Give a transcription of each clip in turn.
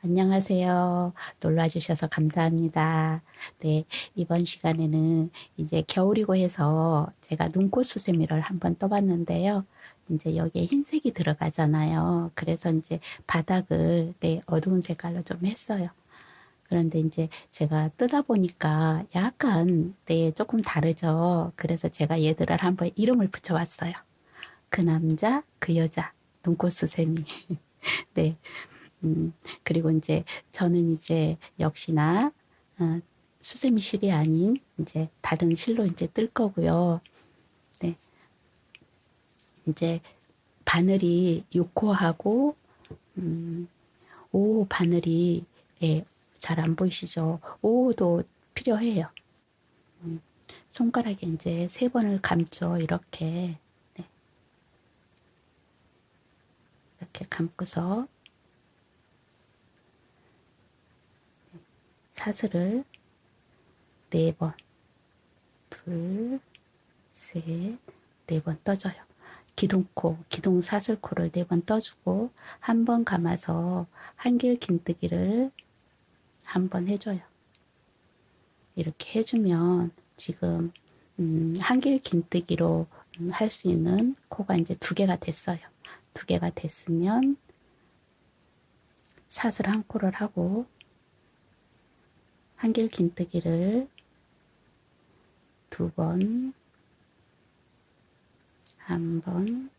안녕하세요. 놀러 주셔서 감사합니다. 네, 이번 시간에는 이제 겨울이고 해서 제가 눈꽃 수세미를 한번 떠봤는데요. 이제 여기에 흰색이 들어가잖아요. 그래서 이제 바닥을 네, 어두운 색깔로 좀 했어요. 그런데 이제 제가 뜨다 보니까 약간 네, 조금 다르죠. 그래서 제가 얘들을 한번 이름을 붙여봤어요. 그 남자, 그 여자, 눈꽃 수세미. 네. 음, 그리고 이제 저는 이제 역시나 어, 수세미 실이 아닌 이제 다른 실로 이제 뜰 거고요. 네. 이제 바늘이 6호하고 음, 5호 바늘이 예, 잘 안 보이시죠? 5호도 필요해요. 음, 손가락에 이제 세 번을 감죠. 이렇게 네. 이렇게 감고서 사슬을 네 번, 둘, 셋, 네 번 떠줘요. 기둥코, 기둥 사슬코를 네 번 떠주고 한 번 감아서 한길 긴뜨기를 한 번 해줘요. 이렇게 해주면 지금 음, 한길 긴뜨기로 음, 할수 있는 코가 이제 두 개가 됐어요. 두 개가 됐으면 사슬 한 코를 하고 한길 긴뜨기를 두 번, 한 번,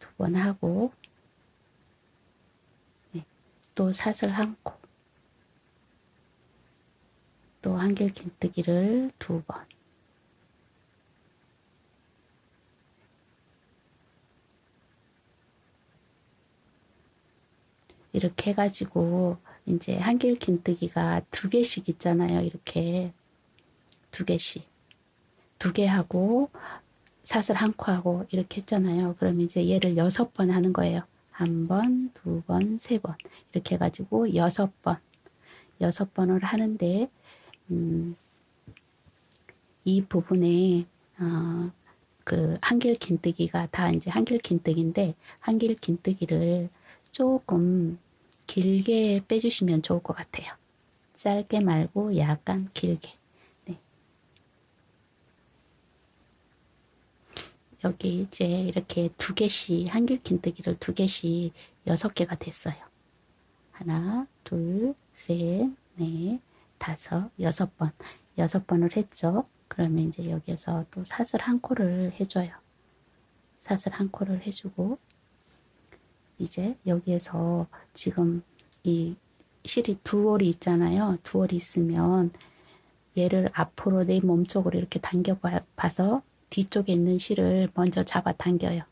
두 번 하고, 네, 또 사슬 한 코, 또 한길 긴뜨기를 두 번, 이렇게 해가지고 이제 한길 긴뜨기가 두 개씩 있잖아요. 이렇게 두 개씩 두 개 하고 사슬 한 코 하고 이렇게 했잖아요. 그럼 이제 얘를 여섯 번 하는 거예요. 한 번, 두 번, 세 번 이렇게 해가지고 여섯 번 여섯 번을 하는데 음, 이 부분에 어, 그 한길 긴뜨기가 다 이제 한길 긴뜨기인데 한길 긴뜨기를 조금 길게 빼주시면 좋을 것 같아요. 짧게 말고 약간 길게. 네. 여기 이제 이렇게 두 개씩 한길 긴뜨기를 두 개씩 여섯 개가 됐어요. 하나, 둘, 셋, 넷, 다섯, 여섯 번. 여섯 번을 했죠. 그러면 이제 여기에서 또 사슬 한 코를 해줘요. 사슬 한 코를 해주고 이제 여기에서 지금 이 실이 두 올이 있잖아요. 두 올이 있으면 얘를 앞으로 내 몸쪽으로 이렇게 당겨 봐서 뒤쪽에 있는 실을 먼저 잡아 당겨요.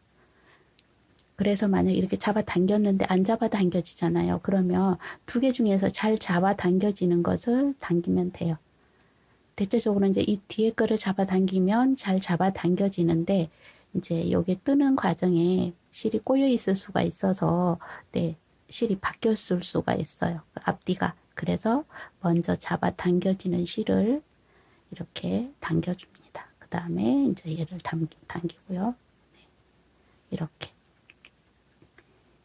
그래서 만약 이렇게 잡아 당겼는데 안 잡아 당겨지잖아요. 그러면 두 개 중에서 잘 잡아 당겨지는 것을 당기면 돼요. 대체적으로 이제 이 뒤에 거를 잡아 당기면 잘 잡아 당겨지는데 이제 여기 뜨는 과정에 실이 꼬여 있을 수가 있어서 네, 실이 바뀌었을 수가 있어요. 그 앞뒤가. 그래서 먼저 잡아 당겨지는 실을 이렇게 당겨줍니다. 그 다음에 이제 얘를 당기, 당기고요. 네, 이렇게.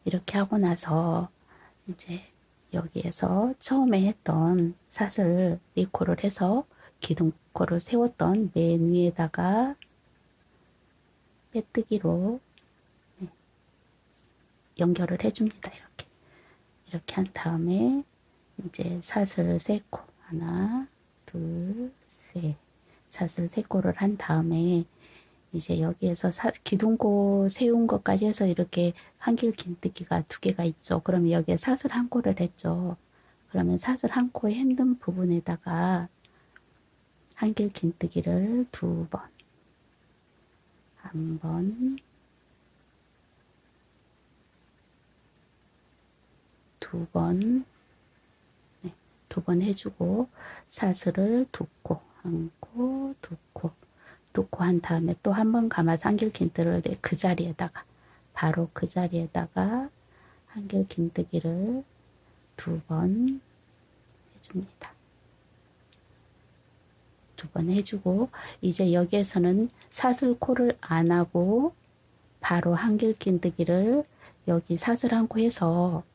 이렇게 하고 나서 이제 여기에서 처음에 했던 사슬 네코를 해서 기둥코를 세웠던 맨 위에다가 빼뜨기로 네, 연결을 해줍니다. 이렇게 이렇게 한 다음에 이제 사슬 세코 하나 둘 셋 사슬 세코를 한 다음에 이제 여기에서 사, 기둥고 세운 것까지 해서 이렇게 한길 긴뜨기가 두 개가 있죠. 그러면 여기에 사슬 한 코를 했죠. 그러면 사슬 한 코의 힘든 부분에다가 한길 긴뜨기를 두 번, 한 번, 두 번, 네, 두번 해주고 사슬을 두 코, 한 코, 두 코, 두코 한 다음에 또 한 번 감아서 한길 긴뜨기를 그 자리에다가 바로 그 자리에다가 한길 긴뜨기를 두 번 해줍니다. 두 번 해주고 이제 여기에서는 사슬 코를 안 하고 바로 한길 긴뜨기를 여기 사슬 한 코 해서 네,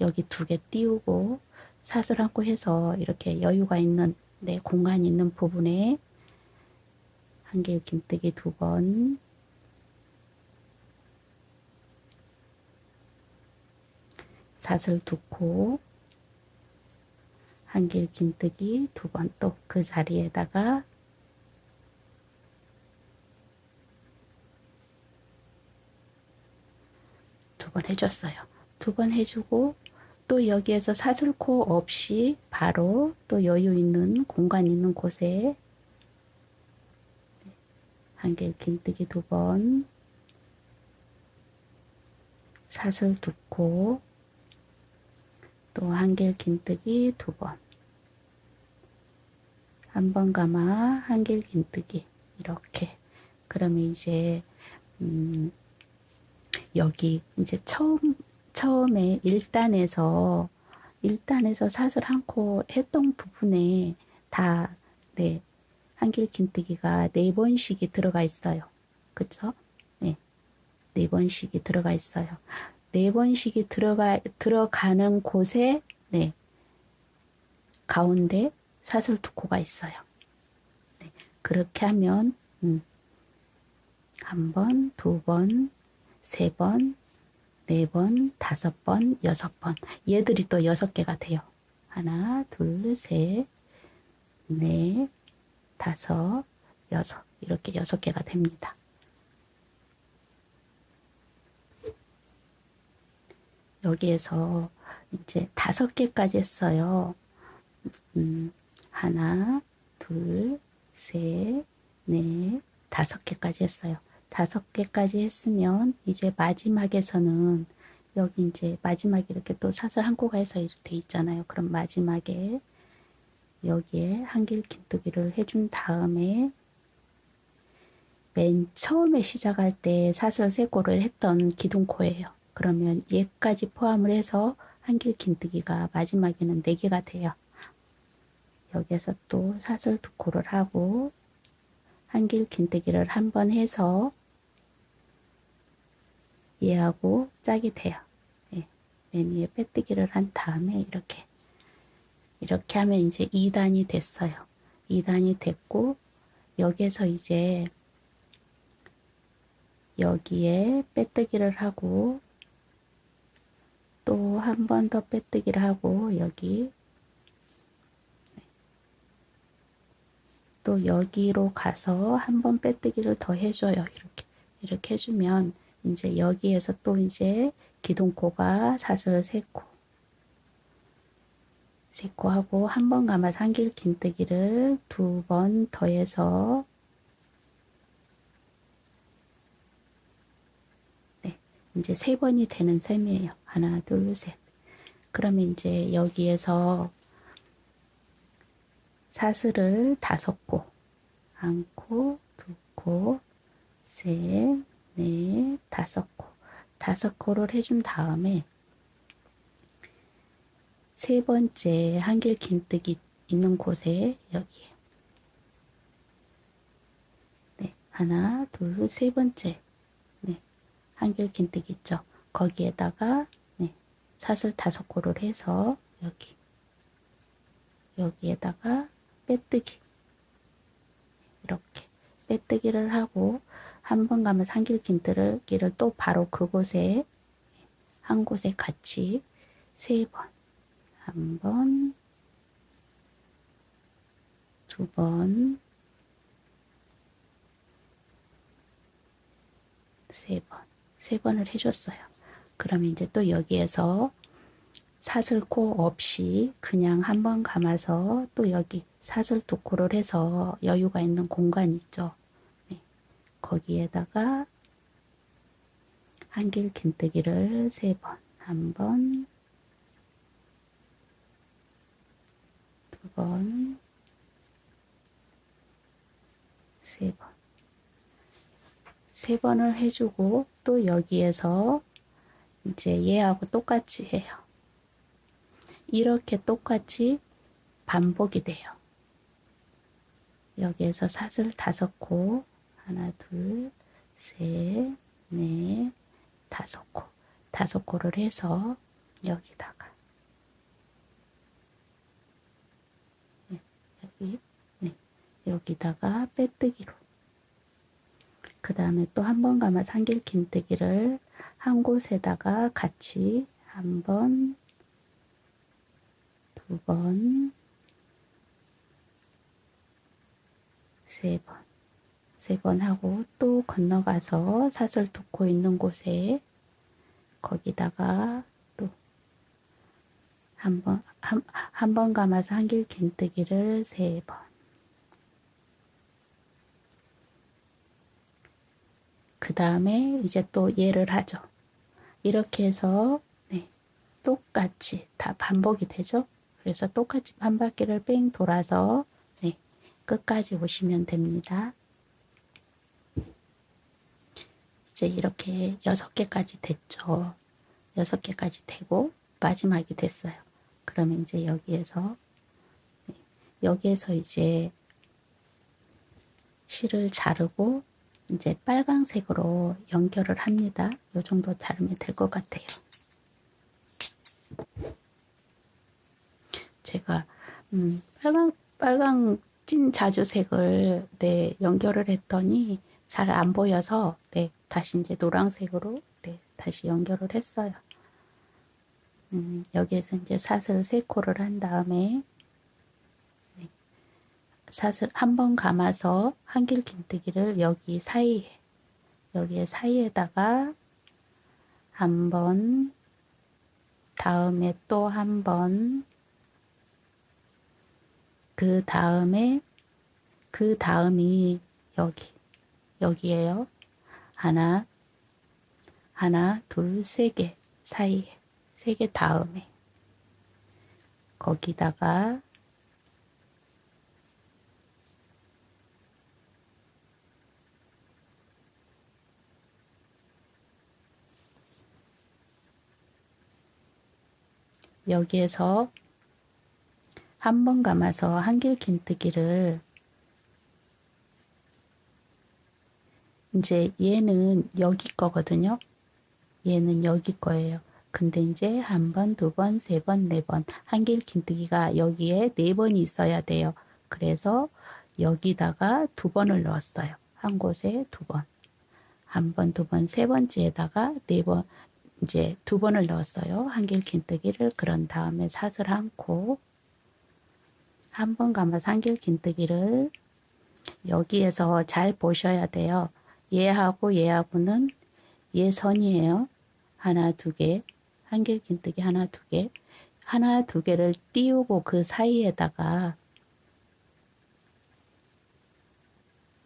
여기 두 개 띄우고 사슬 한코 해서 이렇게 여유가 있는 네, 공간이 있는 부분에 한길 긴뜨기 두 번 사슬 두코 한길 긴뜨기 두 번 또 그 자리에다가 두 번 해줬어요. 두 번 해주고 또 여기에서 사슬코 없이 바로 또 여유 있는 공간 있는 곳에 한길 긴뜨기 두 번 사슬 두코 또 한길 긴뜨기 두 번. 한 번 감아 한길 긴뜨기. 이렇게. 그러면 이제 음 여기 이제 처음 처음에 1단에서 1단에서 사슬 한 코 했던 부분에 다 네, 한길 긴뜨기가 네 번씩이 들어가 있어요. 그쵸? 네. 네 번씩이 들어가 있어요. 네 번씩이 들어가 들어가는 곳에 네. 가운데 사슬 두 코가 있어요. 네. 그렇게 하면 음, 한 번, 두 번, 세 번, 네 번, 다섯 번, 여섯 번. 얘들이 또 여섯 개가 돼요. 하나, 둘, 셋, 넷, 다섯, 여섯. 이렇게 여섯 개가 됩니다. 여기에서 이제 다섯 개까지 했어요. 음, 하나, 둘, 셋, 넷, 다섯 개까지 했어요. 다섯 개까지 했으면 이제 마지막에서는 여기 이제 마지막에 이렇게 또 사슬 한 코가 해서 이렇게 돼 있잖아요. 그럼 마지막에 여기에 한길 긴뜨기를 해준 다음에 맨 처음에 시작할 때 사슬 세 코를 했던 기둥코예요. 그러면 얘까지 포함을 해서 한길 긴뜨기가 마지막에는 네 개가 돼요. 여기에서 또 사슬 두 코를 하고 한길 긴뜨기를 한 번 해서 얘하고 짝이 돼요. 예. 맨 위에 빼뜨기를 한 다음에 이렇게 이렇게 하면 이제 2단이 됐어요. 2단이 됐고 여기에서 이제 여기에 빼뜨기를 하고 또 한 번 더 빼뜨기를 하고 여기 또 여기로 가서 한 번 빼뜨기를 더 해줘요. 이렇게 이렇게 해주면 이제 여기에서 또 이제 기둥코가 사슬 세코 세코 하고 한 번 감아서 한길 긴뜨기를 두 번 더해서 네, 이제 세 번이 되는 셈이에요. 하나, 둘, 셋. 그러면 이제 여기에서 사슬을 다섯 코, 한 코, 두 코, 셋, 넷, 다섯 코. 다섯 코를 해준 다음에 세 번째 한길 긴뜨기 있는 곳에 여기에 네, 하나, 둘, 세 번째 네, 한길 긴뜨기 있죠. 거기에다가 네, 사슬 다섯 코를 해서 여기 여기에다가 빼뜨기 이렇게 빼뜨기를 하고 한 번 가면 상길 긴뜨기를 또 바로 그곳에 한 곳에 같이 세 번, 한 번, 두 번, 세 번, 세 번을 해줬어요. 그러면 이제 또 여기에서 사슬코 없이 그냥 한 번 감아서 또 여기 사슬 두 코를 해서 여유가 있는 공간 있죠. 네. 거기에다가 한길 긴뜨기를 세 번, 한 번, 두 번, 세 번. 세 번을 해주고 또 여기에서 이제 얘하고 똑같이 해요. 이렇게 똑같이 반복이 돼요. 여기에서 사슬 다섯 코 하나, 둘, 셋, 넷, 다섯 코. 다섯 코를 해서 여기다가 네, 여기 네, 여기다가 빼뜨기로 그 다음에 또 한 번 감아 삼길 긴뜨기를 한 곳에다가 같이 한 번, 두 번, 세 번. 세 번 하고 또 건너가서 사슬 돋고 있는 곳에 거기다가 또 한 번, 한, 한 번 감아서 한길 긴뜨기를 세 번. 그 다음에 이제 또 얘를 하죠. 이렇게 해서 네, 똑같이 다 반복이 되죠. 그래서 똑같이 한 바퀴를 뺑 돌아서 네, 끝까지 오시면 됩니다. 이제 이렇게 여섯 개까지 됐죠. 여섯 개까지 되고 마지막이 됐어요. 그러면 이제 여기에서 네, 여기에서 이제 실을 자르고 이제 빨강색으로 연결을 합니다. 이 정도 자르면 될 것 같아요. 제가 음, 빨강 빨강 찐 자주색을 네 연결을 했더니 잘 안 보여서 네 다시 이제 노란색으로 네 다시 연결을 했어요. 음, 여기에서 이제 사슬 세 코를 한 다음에 네, 사슬 한 번 감아서 한길 긴뜨기를 여기 사이에 여기에 사이에다가 한 번 다음에 또 한 번 그 다음에 그 다음이 여기 여기에요. 하나 하나 둘 세 개 사이에 세 개 다음에 거기다가 여기에서 한 번 감아서 한길 긴뜨기를 이제 얘는 여기 거거든요. 얘는 여기 거예요. 근데 이제 한 번, 두 번, 세 번, 네 번, 한길 긴뜨기가 여기에 네 번이 있어야 돼요. 그래서 여기다가 두 번을 넣었어요. 한 곳에 두 번. 한 번, 두 번, 세 번째에다가 네 번, 이제 두 번을 넣었어요. 한길 긴뜨기를 그런 다음에 사슬 한코 한 번 감아서 한길 긴뜨기를 여기에서 잘 보셔야 돼요. 얘하고 얘하고는 얘 선이에요. 하나, 두 개. 한길 긴뜨기 하나, 두 개. 하나, 두 개를 띄우고 그 사이에다가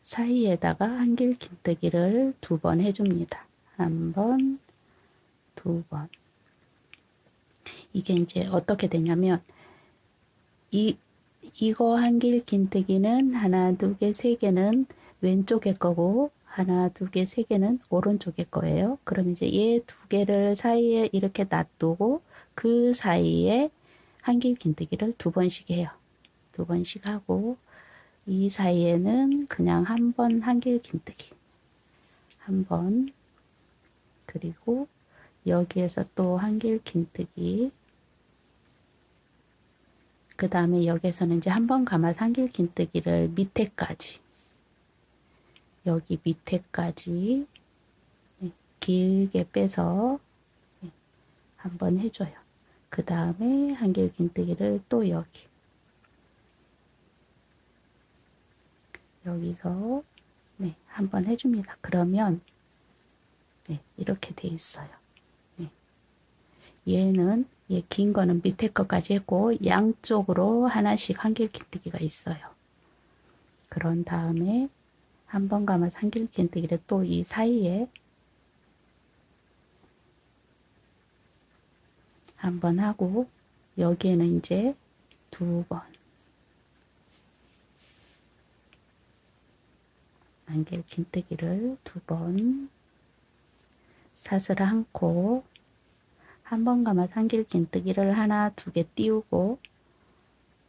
사이에다가 한길 긴뜨기를 두 번 해줍니다. 한 번, 두 번. 이게 이제 어떻게 되냐면 이 이거 한길 긴뜨기는 하나, 두 개, 세 개는 왼쪽에 거고 하나, 두 개, 세 개는 오른쪽에 거예요. 그럼 이제 얘 두 개를 사이에 이렇게 놔두고 그 사이에 한길 긴뜨기를 두 번씩 해요. 두 번씩 하고 이 사이에는 그냥 한 번 한길 긴뜨기 한 번 그리고 여기에서 또 한길 긴뜨기 그 다음에 여기에서는 이제 한 번 감아서 한길 긴뜨기를 밑에까지 여기 밑에까지 네, 길게 빼서 네, 한번 해줘요. 그 다음에 한길 긴뜨기를 또 여기 여기서 네, 한번 해줍니다. 그러면 네, 이렇게 돼 있어요. 얘는 얘 긴 거는 밑에 것까지 했고 양쪽으로 하나씩 한길 긴뜨기가 있어요. 그런 다음에 한번 감아서 한길 긴뜨기를 또 이 사이에 한 번 하고 여기에는 이제 두 번. 한길 긴뜨기를 두 번. 사슬 한코. 한번 감아서 한길 긴뜨기를 하나 두 개 띄우고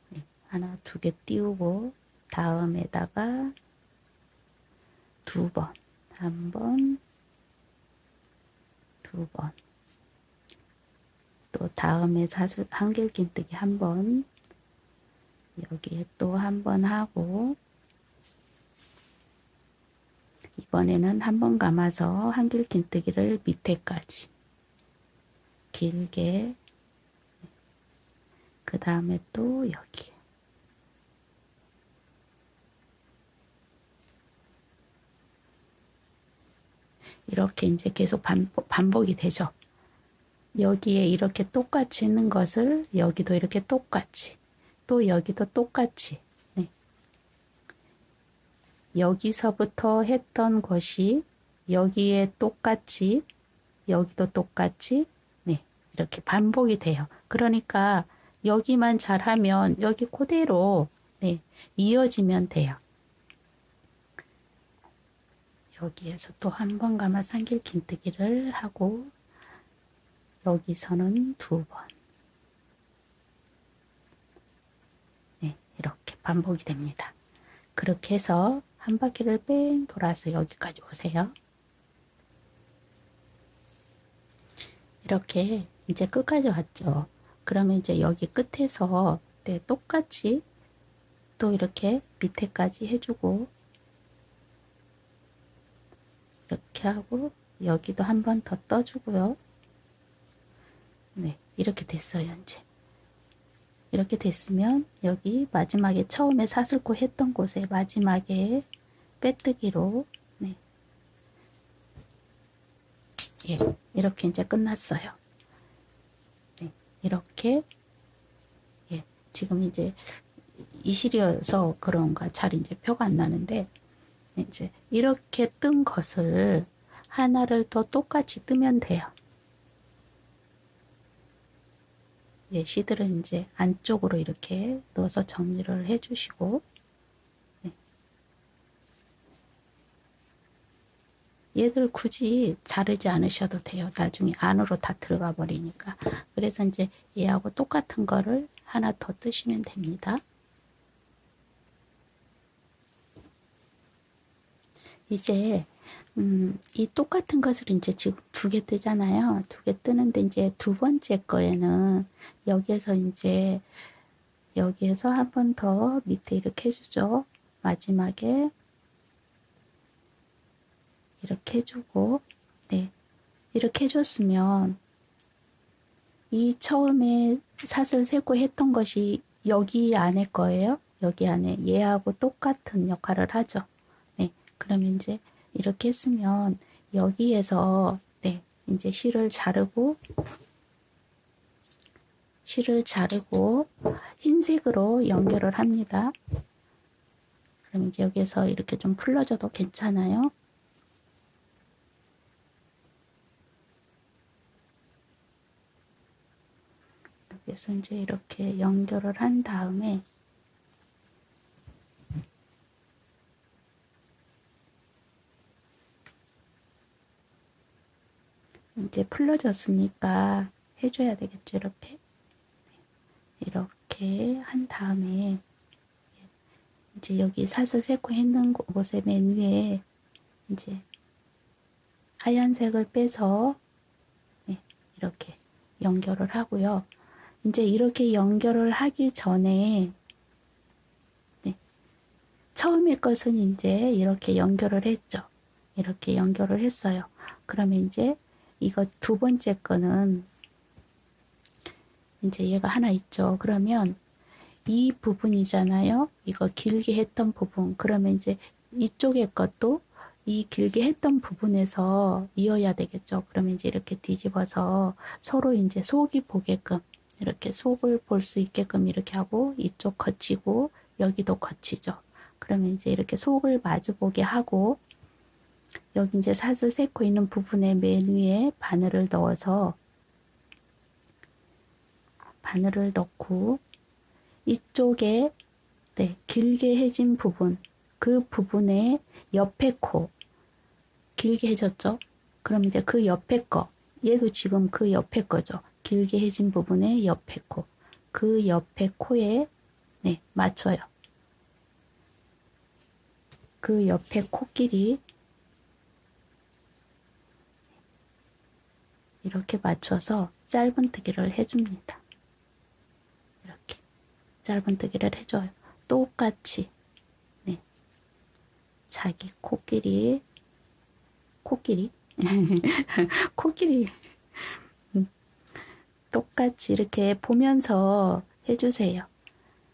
네, 하나 두 개 띄우고 다음에다가 두 번, 한 번, 두 번. 또 다음에 사슬 한길 긴뜨기 한 번, 여기에 또 한 번 하고 이번에는 한 번 감아서 한길 긴뜨기를 밑에까지 길게 그 다음에 또 여기 이렇게 이제 계속 반복, 반복이 되죠. 여기에 이렇게 똑같이 있는 것을 여기도 이렇게 똑같이 또 여기도 똑같이 네. 여기서부터 했던 것이 여기에 똑같이 여기도 똑같이 네 이렇게 반복이 돼요. 그러니까 여기만 잘하면 여기 그대로 네 이어지면 돼요. 여기에서 또 한 번 감아 상길 긴뜨기를 하고 여기서는 두 번. 네, 이렇게 반복이 됩니다. 그렇게 해서 한 바퀴를 뺑 돌아서 여기까지 오세요. 이렇게 이제 끝까지 왔죠. 그러면 이제 여기 끝에서 네, 똑같이 또 이렇게 밑에까지 해주고 이렇게 하고 여기도 한 번 더 떠주고요. 네, 이렇게 됐어요, 이제. 이렇게 됐으면 여기 마지막에 처음에 사슬코 했던 곳에 마지막에 빼뜨기로 네. 예, 이렇게 이제 끝났어요. 네, 이렇게 예, 지금 이제 이실이어서 그런가 잘 이제 표가 안 나는데 이제 이렇게 뜬 것을 하나를 더 똑같이 뜨면 돼요. 예, 시들은 이제 안쪽으로 이렇게 넣어서 정리를 해주시고 네. 얘들 굳이 자르지 않으셔도 돼요. 나중에 안으로 다 들어가 버리니까. 그래서 이제 얘하고 똑같은 거를 하나 더 뜨시면 됩니다. 이제 음, 이 똑같은 것을 이제 지금 두 개 뜨잖아요. 두 개 뜨는데 이제 두 번째 거에는 여기에서 이제 여기에서 한 번 더 밑에 이렇게 해주죠. 마지막에 이렇게 해주고 네 이렇게 해줬으면 이 처음에 사슬 세고 했던 것이 여기 안에 거예요. 여기 안에 얘하고 똑같은 역할을 하죠. 네 그러면 이제 이렇게 했으면 여기에서 네 이제 실을 자르고 실을 자르고 흰색으로 연결을 합니다. 그럼 이제 여기서 이렇게 좀 풀러져도 괜찮아요. 여기서 이제 이렇게 연결을 한 다음에 이제 풀러졌으니까 해줘야 되겠죠 이렇게 이렇게 한 다음에 이제 여기 사슬 세코 했는 곳에 맨 위에 이제 하얀색을 빼서 네, 이렇게 연결을 하고요. 이제 이렇게 연결을 하기 전에 네, 처음에 것은 이제 이렇게 연결을 했죠. 이렇게 연결을 했어요. 그러면 이제 이거 두 번째 거는 이제 얘가 하나 있죠. 그러면 이 부분이잖아요. 이거 길게 했던 부분. 그러면 이제 이쪽의 것도 이 길게 했던 부분에서 이어야 되겠죠. 그러면 이제 이렇게 뒤집어서 서로 이제 속이 보게끔 이렇게 속을 볼 수 있게끔 이렇게 하고 이쪽 거치고 여기도 거치죠. 그러면 이제 이렇게 속을 마주 보게 하고 여기 이제 사슬 세고 있는 부분에 맨 위에 바늘을 넣어서 바늘을 넣고 이쪽에 네, 길게 해진 부분 그 부분에 옆에 코 길게 해졌죠? 그럼 이제 그 옆에 거 얘도 지금 그 옆에 거죠. 길게 해진 부분에 옆에 코 그 옆에 코에 네, 맞춰요. 그 옆에 코끼리 이렇게 맞춰서 짧은뜨기를 해줍니다. 이렇게 짧은뜨기를 해줘요. 똑같이 네. 자기 코끼리 코끼리 코끼리 음. 똑같이 이렇게 보면서 해주세요.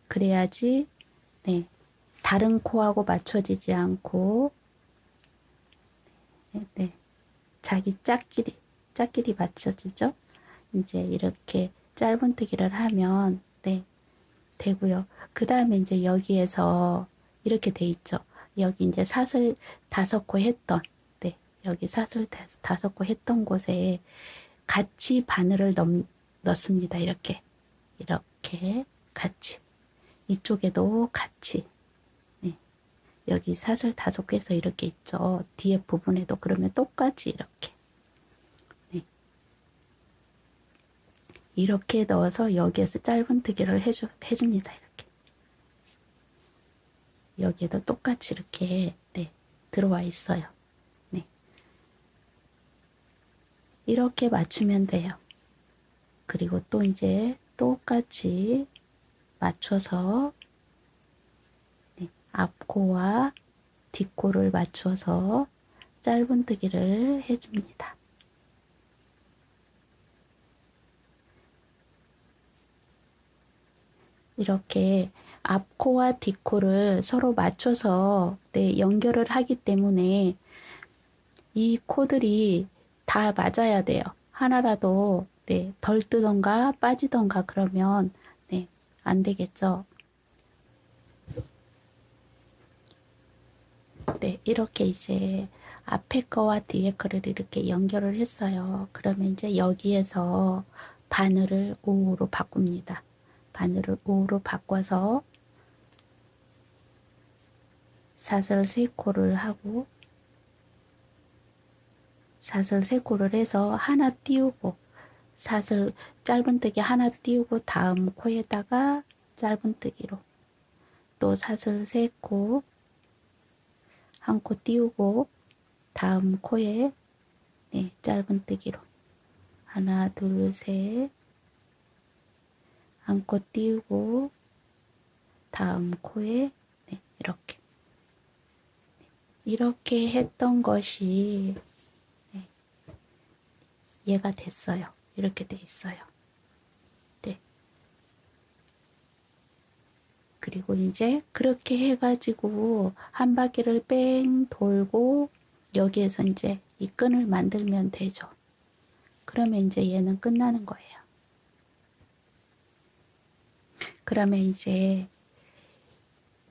그래야지 네 다른 코하고 맞춰지지 않고 네, 네. 자기 짝끼리 짝끼리 맞춰지죠. 이제 이렇게 짧은뜨기를 하면 네 되고요. 그 다음에 이제 여기에서 이렇게 돼 있죠. 여기 이제 사슬 다섯 코 했던 네 여기 사슬 다- 다섯 코 했던 곳에 같이 바늘을 넣, 넣습니다. 이렇게 이렇게 같이 이쪽에도 같이 네. 여기 사슬 다섯 개에서 이렇게 있죠. 뒤에 부분에도 그러면 똑같이 이렇게 이렇게 넣어서 여기에서 짧은뜨기를 해주, 해줍니다. 이렇게 여기에도 똑같이 이렇게 네, 들어와 있어요. 네. 이렇게 맞추면 돼요. 그리고 또 이제 똑같이 맞춰서 네, 앞코와 뒷코를 맞춰서 짧은뜨기를 해줍니다. 이렇게 앞코와 뒷코를 서로 맞춰서 네, 연결을 하기 때문에 이 코들이 다 맞아야 돼요. 하나라도 네, 덜 뜨던가 빠지던가 그러면 네, 안 되겠죠. 네, 이렇게 이제 앞에 거와 뒤에 거를 이렇게 연결을 했어요. 그러면 이제 여기에서 바늘을 5로 바꿉니다. 바늘을 5로 바꿔서 사슬 3코를 하고 사슬 3코를 해서 하나 띄우고 사슬 짧은뜨기 하나 띄우고 다음 코에다가 짧은뜨기로 또 사슬 3코 한 코 띄우고 다음 코에 네, 짧은뜨기로 하나 둘셋 한코 띄우고 다음 코에 네, 이렇게 이렇게 했던 것이 네, 얘가 됐어요. 이렇게 돼 있어요. 네. 그리고 이제 그렇게 해가지고 한 바퀴를 뺑 돌고 여기에서 이제 이 끈을 만들면 되죠. 그러면 이제 얘는 끝나는 거예요. 그러면 이제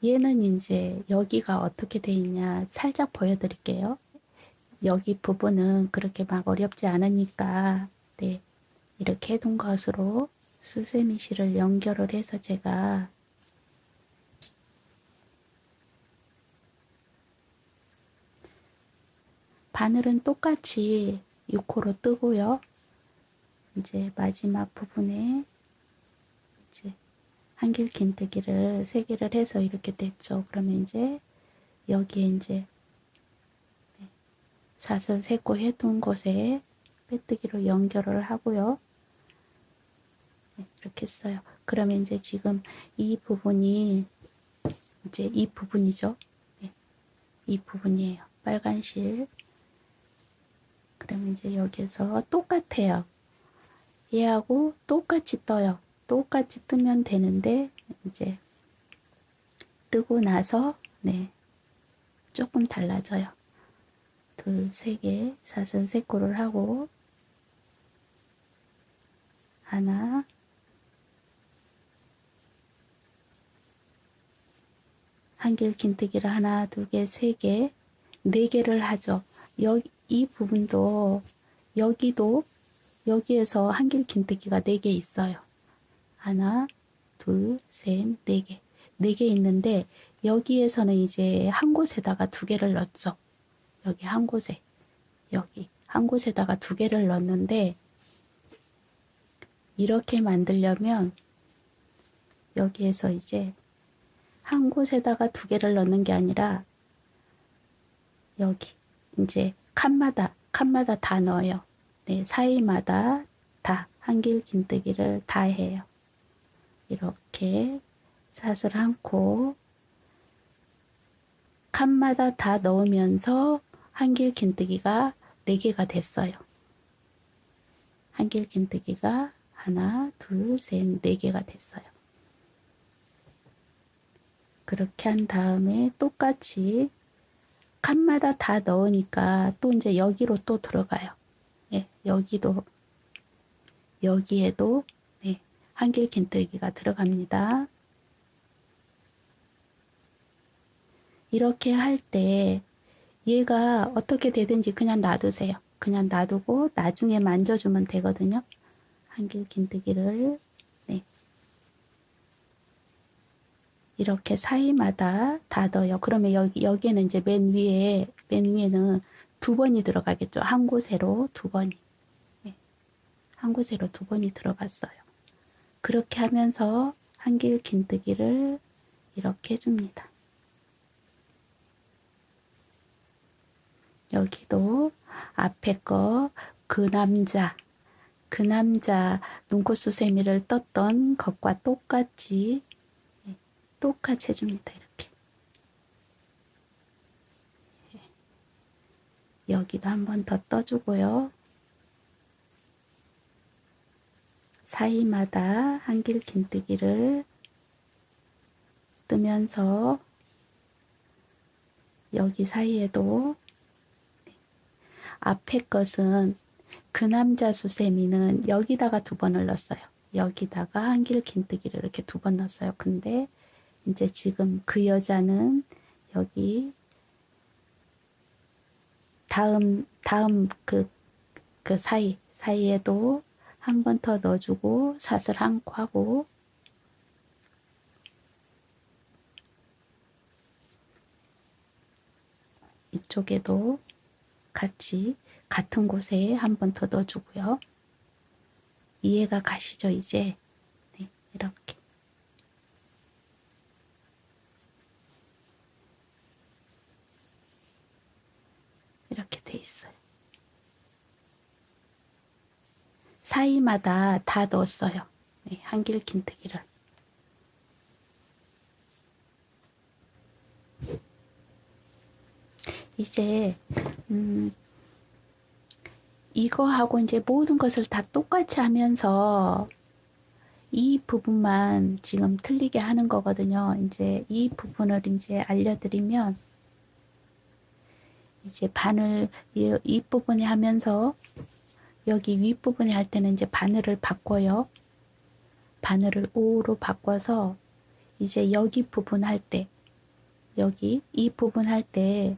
얘는 이제 여기가 어떻게 돼 있냐 살짝 보여드릴게요. 여기 부분은 그렇게 막 어렵지 않으니까 네 이렇게 해둔 것으로 수세미실을 연결을 해서 제가 바늘은 똑같이 6호로 뜨고요. 이제 마지막 부분에 이제 한길 긴뜨기를 세 개를 해서 이렇게 됐죠. 그러면 이제 여기에 이제 네, 사슬 세코 해둔 곳에 빼뜨기로 연결을 하고요. 네, 이렇게 했어요. 그러면 이제 지금 이 부분이 이제 이 부분이죠. 네, 이 부분이에요. 빨간 실. 그러면 이제 여기서 똑같아요. 얘하고 똑같이 떠요. 똑같이 뜨면 되는데 이제 뜨고 나서 네 조금 달라져요. 둘, 세 개, 사슬 세 코를 하고 하나 한길 긴뜨기를 하나, 두 개, 세 개, 네 개를 하죠. 여기 이 부분도 여기도 여기에서 한길 긴뜨기가 네 개 있어요. 하나, 둘, 셋, 네 개. 네 개 있는데 여기에서는 이제 한 곳에다가 두 개를 넣었죠. 여기 한 곳에 여기 한 곳에다가 두 개를 넣었는데 이렇게 만들려면 여기에서 이제 한 곳에다가 두 개를 넣는 게 아니라 여기 이제 칸마다 칸마다 다 넣어요. 네, 사이마다 다 한길 긴뜨기를 다 해요. 이렇게 사슬 한 코, 칸마다 다 넣으면서 한길 긴뜨기가 4개가 됐어요. 한길 긴뜨기가 하나, 둘, 셋, 네 개가 됐어요. 그렇게 한 다음에 똑같이 칸마다 다 넣으니까 또 이제 여기로 또 들어가요. 예, 여기도 여기에도 네, 한길 긴뜨기가 들어갑니다. 이렇게 할 때 얘가 어떻게 되든지 그냥 놔두세요. 그냥 놔두고 나중에 만져주면 되거든요. 한길 긴뜨기를 네. 이렇게 사이마다 다 넣어요. 그러면 여기, 여기에는 이제 맨 위에, 맨 위에는 두 번이 들어가겠죠. 한 곳으로 두 번이. 네. 한 곳으로 두 번이 들어갔어요. 그렇게 하면서 한길 긴뜨기를 이렇게 해줍니다. 여기도 앞에 거 그 남자 그 남자 눈꽃수세미를 떴던 것과 똑같이 예, 똑같이 해줍니다. 이렇게 예. 여기도 한 번 더 떠주고요. 사이마다 한길 긴뜨기를 뜨면서 여기 사이에도 앞에 것은 그 남자 수세미는 여기다가 두 번을 넣었어요. 여기다가 한길 긴뜨기를 이렇게 두 번 넣었어요. 근데 이제 지금 그 여자는 여기 다음 다음 그, 그 사이 사이에도 한 번 더 넣어주고 사슬 한 코 하고 이쪽에도 같이 같은 곳에 한 번 더 넣어주고요. 이해가 가시죠, 이제? 네, 이렇게. 이렇게 돼 있어요. 사이마다 다 넣었어요. 네, 한길 긴뜨기를. 이제 음, 이거하고 이제 모든 것을 다 똑같이 하면서 이 부분만 지금 틀리게 하는 거거든요. 이제 이 부분을 이제 알려드리면 이제 바늘 이, 이 부분에 하면서 여기 윗부분에 할 때는 이제 바늘을 바꿔요. 바늘을 5로 바꿔서 이제 여기 부분 할 때 여기 이 부분 할 때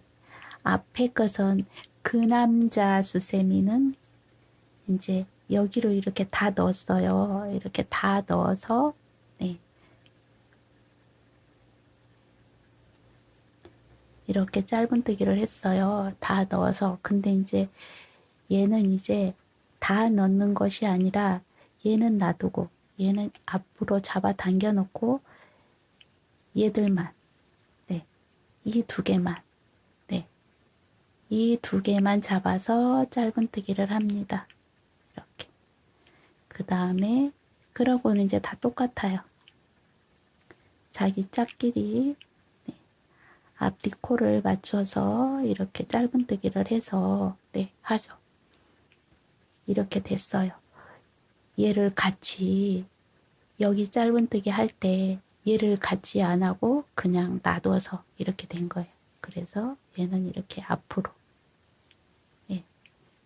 앞에 것은 그 남자 수세미는 이제 여기로 이렇게 다 넣었어요. 이렇게 다 넣어서 네. 이렇게 짧은뜨기를 했어요. 다 넣어서 근데 이제 얘는 이제 다 넣는 것이 아니라 얘는 놔두고 얘는 앞으로 잡아 당겨 놓고 얘들만 네. 이 두 개만 이두 개만 잡아서 짧은뜨기를 합니다. 이렇게. 그 다음에 그러고는 이제 다 똑같아요. 자기 짝끼리 네. 앞뒤 코를 맞춰서 이렇게 짧은뜨기를 해서 네 하죠. 이렇게 됐어요. 얘를 같이 여기 짧은뜨기 할 때 얘를 같이 안 하고 그냥 놔둬서 이렇게 된 거예요. 그래서 얘는 이렇게 앞으로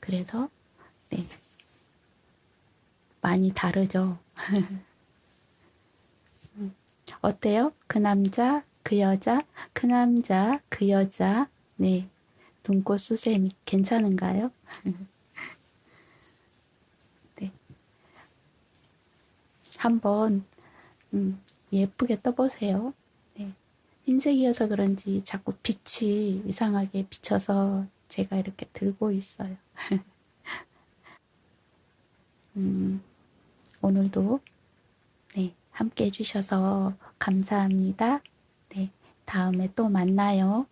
그래서 네 많이 다르죠. 음, 어때요? 그 남자, 그 여자, 그 남자, 그 여자, 네 눈꽃 수세미 괜찮은가요? 한번 음, 예쁘게 떠보세요. 네. 흰색이어서 그런지 자꾸 빛이 이상하게 비쳐서 제가 이렇게 들고 있어요. 음, 오늘도 네, 함께 해주셔서 감사합니다. 네, 다음에 또 만나요.